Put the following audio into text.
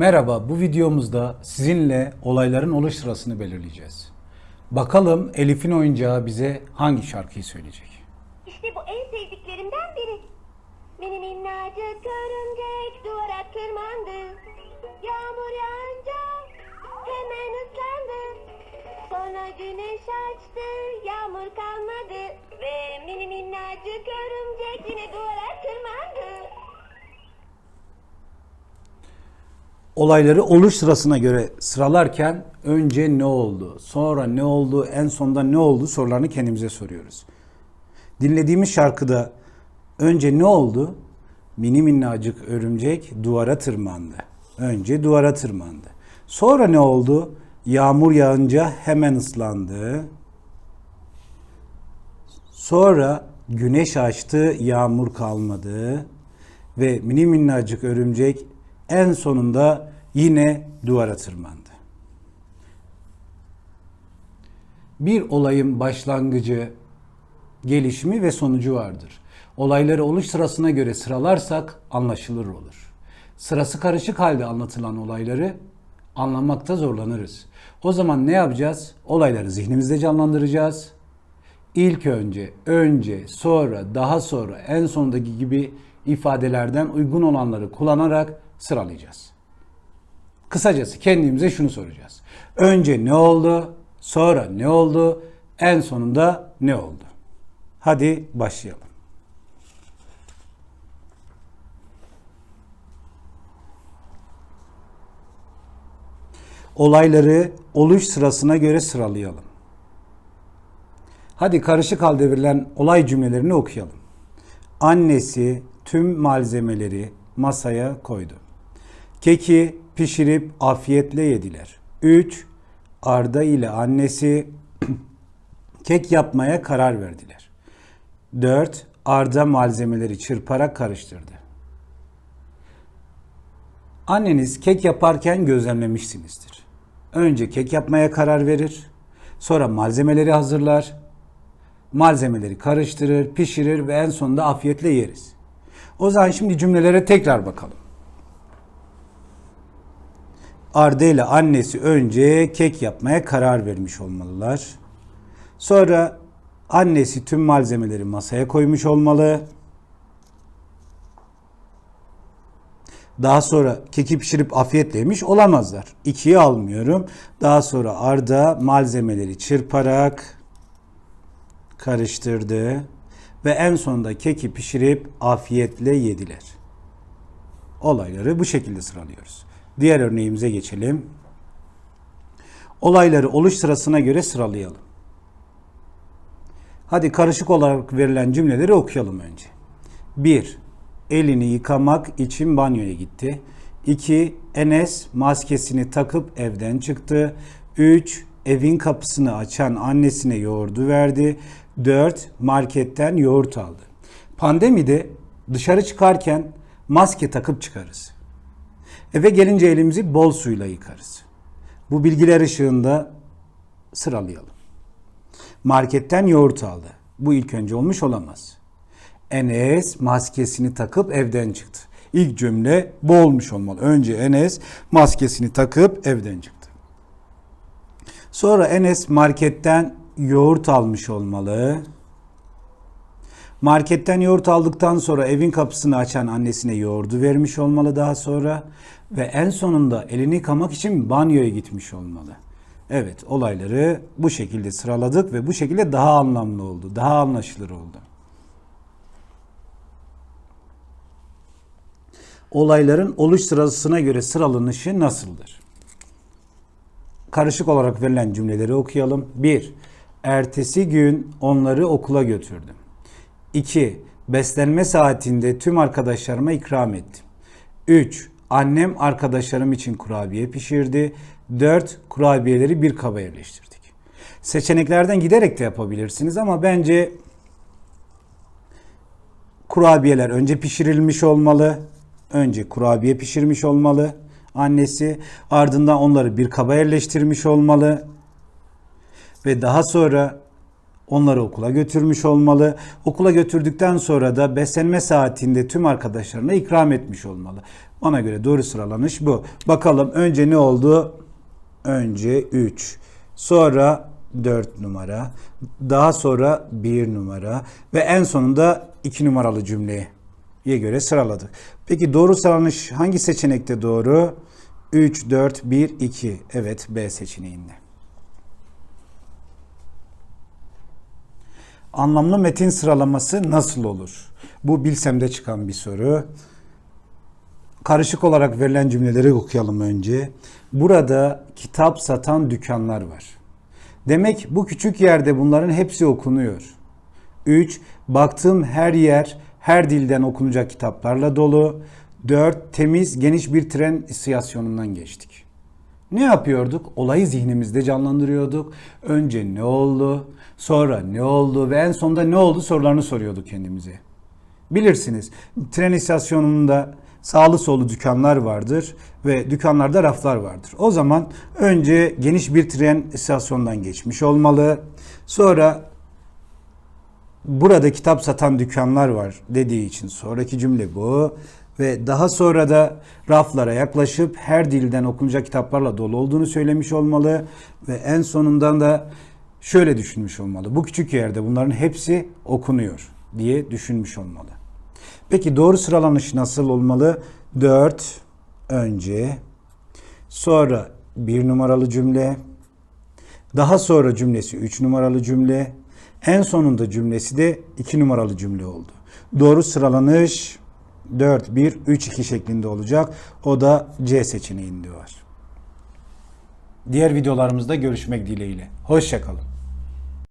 Merhaba, bu videomuzda sizinle olayların oluş sırasını belirleyeceğiz. Bakalım Elif'in oyuncağı bize hangi şarkıyı söyleyecek? İşte bu en sevdiklerimden biri. Benim minnacık örümcek duvara tırmandı. Yağmur yağınca hemen ıslandı. Sonra güneş açtı, yağmur kalmadı. Ve mini minnacık örümcek yine duvara tırmandı. Olayları oluş sırasına göre sıralarken önce ne oldu, sonra ne oldu, en sonda ne oldu sorularını kendimize soruyoruz. Dinlediğimiz şarkıda önce ne oldu? Mini minnacık örümcek duvara tırmandı. Önce duvara tırmandı. Sonra ne oldu? Yağmur yağınca hemen ıslandı. Sonra güneş açtı, yağmur kalmadı ve mini minnacık örümcek en sonunda yine duvara tırmandı. Bir olayın başlangıcı, gelişimi ve sonucu vardır. Olayları oluş sırasına göre sıralarsak anlaşılır olur. Sırası karışık halde anlatılan olayları anlamakta zorlanırız. O zaman ne yapacağız? Olayları zihnimizde canlandıracağız. İlk önce, önce, sonra, daha sonra, en sondaki gibi ifadelerden uygun olanları kullanarak sıralayacağız. Kısacası kendimize şunu soracağız. Önce ne oldu? Sonra ne oldu? En sonunda ne oldu? Hadi başlayalım. Olayları oluş sırasına göre sıralayalım. Hadi karışık halde verilen olay cümlelerini okuyalım. Annesi tüm malzemeleri masaya koydu. Keki pişirip afiyetle yediler. 3. Arda ile annesi kek yapmaya karar verdiler. 4. Arda malzemeleri çırparak karıştırdı. Anneniz kek yaparken gözlemlemişsinizdir. Önce kek yapmaya karar verir, sonra malzemeleri hazırlar, malzemeleri karıştırır, pişirir ve en sonunda afiyetle yeriz. O zaman şimdi cümlelere tekrar bakalım. Arda ile annesi önce kek yapmaya karar vermiş olmalılar. Sonra annesi tüm malzemeleri masaya koymuş olmalı. Daha sonra keki pişirip afiyetle yemiş olamazlar. İkiye almıyorum. Daha sonra Arda malzemeleri çırparak karıştırdı ve en sonunda keki pişirip afiyetle yediler. Olayları bu şekilde sıralıyoruz. Diğer örneğimize geçelim. Olayları oluş sırasına göre sıralayalım. Hadi karışık olarak verilen cümleleri okuyalım önce. 1. Elini yıkamak için banyoya gitti. 2. Enes maskesini takıp evden çıktı. 3. Evin kapısını açan annesine yoğurdu verdi. 4. Marketten yoğurt aldı. Pandemide dışarı çıkarken maske takıp çıkarız. Eve gelince elimizi bol suyla yıkarız. Bu bilgiler ışığında sıralayalım. Marketten yoğurt aldı. Bu ilk önce olmuş olamaz. Enes maskesini takıp evden çıktı. İlk cümle bu olmuş olmalı. Önce Enes maskesini takıp evden çıktı. Sonra Enes marketten yoğurt almış olmalı. Marketten yoğurt aldıktan sonra evin kapısını açan annesine yoğurdu vermiş olmalı daha sonra ve en sonunda elini yıkamak için banyoya gitmiş olmalı. Evet, olayları bu şekilde sıraladık ve bu şekilde daha anlamlı oldu, daha anlaşılır oldu. Olayların oluş sırasına göre sıralanışı nasıldır? Karışık olarak verilen cümleleri okuyalım. 1. Ertesi gün onları okula götürdüm. 2. Beslenme saatinde tüm arkadaşlarıma ikram ettim. 3. Annem arkadaşlarım için kurabiye pişirdi. 4. Kurabiyeleri bir kaba yerleştirdik. Seçeneklerden giderek de yapabilirsiniz ama bence kurabiyeler önce pişirilmiş olmalı. Önce kurabiye pişirmiş olmalı annesi. Ardından onları bir kaba yerleştirmiş olmalı. Ve daha sonra onları okula götürmüş olmalı. Okula götürdükten sonra da beslenme saatinde tüm arkadaşlarına ikram etmiş olmalı. Bana göre doğru sıralanış bu. Bakalım önce ne oldu? Önce 3, sonra 4 numara, daha sonra 1 numara ve en sonunda 2 numaralı cümleye göre sıraladık. Peki doğru sıralanış hangi seçenekte doğru? 3, 4, 1, 2. Evet B seçeneğinde. Anlamlı metin sıralaması nasıl olur? Bu bilsemde çıkan bir soru. Karışık olarak verilen cümleleri okuyalım önce. Burada kitap satan dükkanlar var. Demek bu küçük yerde bunların hepsi okunuyor. 3. Baktığım her yer her dilden okunacak kitaplarla dolu. 4. Temiz geniş bir tren istasyonundan geçtik. Ne yapıyorduk? Olayı zihnimizde canlandırıyorduk. Önce ne oldu? Sonra ne oldu? Ve en sonunda ne oldu sorularını soruyorduk kendimize. Bilirsiniz tren istasyonunda sağlı sollu dükkanlar vardır ve dükkanlarda raflar vardır. O zaman önce geniş bir tren istasyonundan geçmiş olmalı. Sonra burada kitap satan dükkanlar var dediği için sonraki cümle bu. Ve daha sonra da raflara yaklaşıp her dilden okunacak kitaplarla dolu olduğunu söylemiş olmalı. Ve en sonundan da şöyle düşünmüş olmalı. Bu küçük yerde bunların hepsi okunuyor diye düşünmüş olmalı. Peki doğru sıralanış nasıl olmalı? 4 önce, sonra 1 numaralı cümle, daha sonra cümlesi 3 numaralı cümle, en sonunda cümlesi de 2 numaralı cümle oldu. Doğru sıralanış 4 1 3 2 şeklinde olacak. O da C seçeneğinde var. Diğer videolarımızda görüşmek dileğiyle. Hoşçakalın.